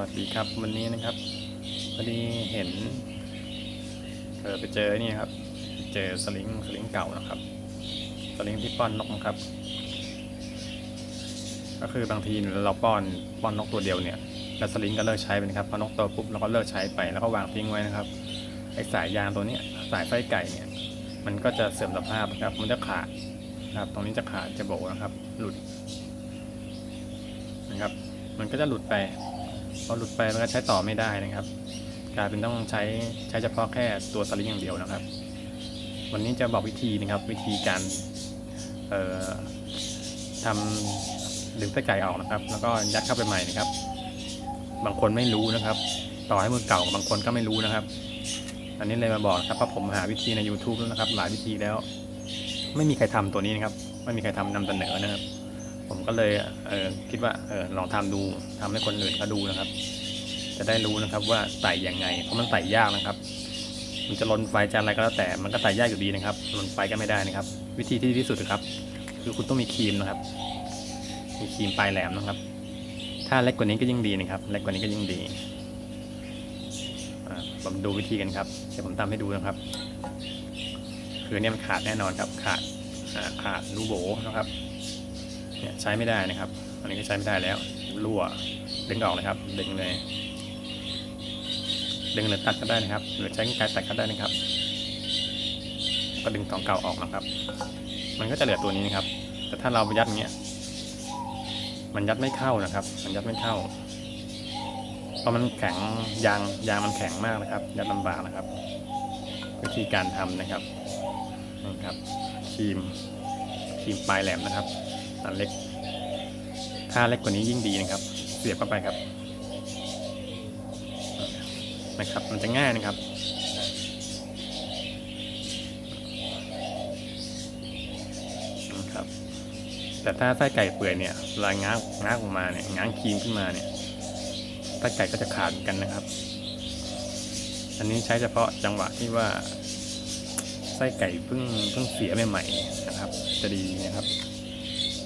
วัสดีครับวันนี้นะครับพอดีเห็นเออไปเจอนี่ครับ เจอสลิงสลิงเก่านะครับ สลิงที่ป้อนนกนะครับ ก็คือบางทีเราป้อนป้อนนกตัวเดียวเนี่ยแล้วสลิงก็เลิกใช้ไปนะครับพอนกโตปุ๊บเราก็เลิกใช้ไปแล้วก็วางทิ้งไว้นะครับไอสายยางตัวเนี้ยสายไฟไก่เนี่ยมันก็จะเสื่อมสภาพนะครับ มันจะขาดนะครับ ตรงนี้จะขาดจะโบนะครับ หลุดนะครับ มันก็จะหลุดไป พอหลุดไปมันก็ใช้ต่อไม่ได้นะครับกลายเป็นต้องใช้ใช้เฉพาะแค่ตัวสลิงอย่างเดียวนะครับ วันนี้จะบอกวิธีนะครับ วิธีการทำดึงไส้ไก่ออกนะครับ แล้วก็ยัดเข้าไปใหม่นะครับ บางคนไม่รู้นะครับ ต่อให้มือเก่าบางคนก็ไม่รู้นะครับ อันนี้เลยมาบอกครับเพราะผมหาวิธีใน YouTube แล้วนะครับ หลายวิธีแล้ว ไม่มีใครทำตัวนี้นะครับ ไม่มีใครทำนำเสนอนะครับ ผมก็เลยเออคิดว่าเออลองทำดูทำให้คนอื่นเขาดูนะครับ จะได้รู้นะครับว่าไต่ยังไง เพราะมันไต่ยากนะครับ มันจะลนไฟจะอะไรก็แล้วแต่มันก็ไต่ยากอยู่ดีนะครับลนไฟก็ไม่ได้นะครับ วิธีที่ดีที่สุดครับ คือคุณต้องมีครีมนะครับ มีครีมปลายแหลมนะครับ ถ้าเล็กกว่านี้ก็ยิ่งดีนะครับเล็กกว่านี้ก็ยิ่งดีผมดูวิธีกันครับเดี๋ยวผมทำให้ดูนะครับ คือเนี่ยมันขาดแน่นอนครับ ขาดขาดรูโบนะครับ เนี่ยใช้ไม่ได้นะครับ อันนี้ก็ใช้ไม่ได้แล้วรั่วดึงออกเลยครับ ดึงเลย ดึงหรือตัดก็ได้นะครับ หรือใช้กรรไกรตัดก็ได้นะครับ ก็ดึงของเก่าออกนะครับ มันก็จะเหลือตัวนี้นะครับ แต่ถ้าเรายัดอย่างเงี้ย มันยัดไม่เข้านะครับ มันยัดไม่เข้า เพราะมันแข็งยางยางมันแข็งมากนะครับ ยัดลำบากนะครับ วิธีการทำนะครับนี่ครับครีมครีมปลายแหลมนะครับ อันเล็ก ถ้าเล็กกว่านี้ยิ่งดีนะครับ เสียบเข้าไปครับ นะครับ มันจะง่ายนะครับนะครับแต่ถ้าไส้ไก่เปื่อยเนี่ยลายง้างง้างออกมาเนี่ยง้างครีมขึ้นมาเนี่ยไส้ไก่ก็จะขาดกันนะครับ อันนี้ใช้เฉพาะจังหวะที่ว่าไส้ไก่เพิ่งเพิ่งเสียใหม่ๆนะครับ จะดีนะครับ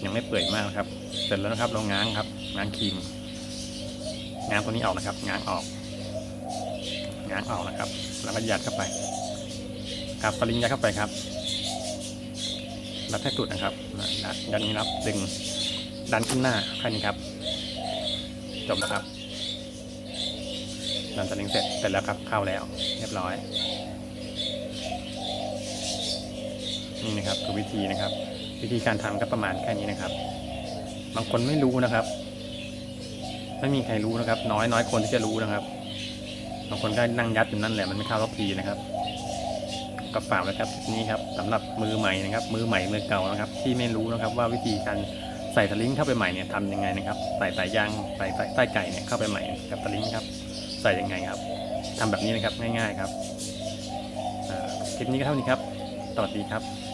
ยังไม่เปื่อยมากนะครับ เสร็จแล้วนะครับเราง้างครับ ง้างครีม ง้างตัวนี้ออกนะครับ ง้างออก ง้างออกนะครับ แล้วก็ยัดเข้าไปกับสลิงยัดเข้าไปครับ รัดให้สุดนะครับดันดันนี้รับดึงดันขึ้นหน้าแค่นี้ครับ จบนะครับดันสลิงเสร็จเสร็จแล้วครับ เข้าแล้ว เรียบร้อย นี่นะครับคือวิธีนะครับ วิธีการทำก็ประมาณแค่นี้นะครับ บางคนไม่รู้นะครับ ไม่มีใครรู้นะครับ น้อยน้อยคนที่จะรู้นะครับ บางคนก็นั่งยัดอยู่นั่นแหละมันไม่เข้าสักทีนะครับก็ฝากไว้ครับคลิปนี้ครับสำหรับมือใหม่นะครับ มือใหม่มือเก่านะครับ ที่ไม่รู้นะครับว่าวิธีการใส่สลิงเข้าไปใหม่เนี่ยทำยังไงนะครับ ใส่สายยางใส่ใส่ใต้ไก่เนี่ยเข้าไปใหม่กับสลิงครับ ใส่ยังไงครับทำแบบนี้นะครับง่าย ๆครับคลิปนี้ก็เท่านี้ครับสวัสดีครับ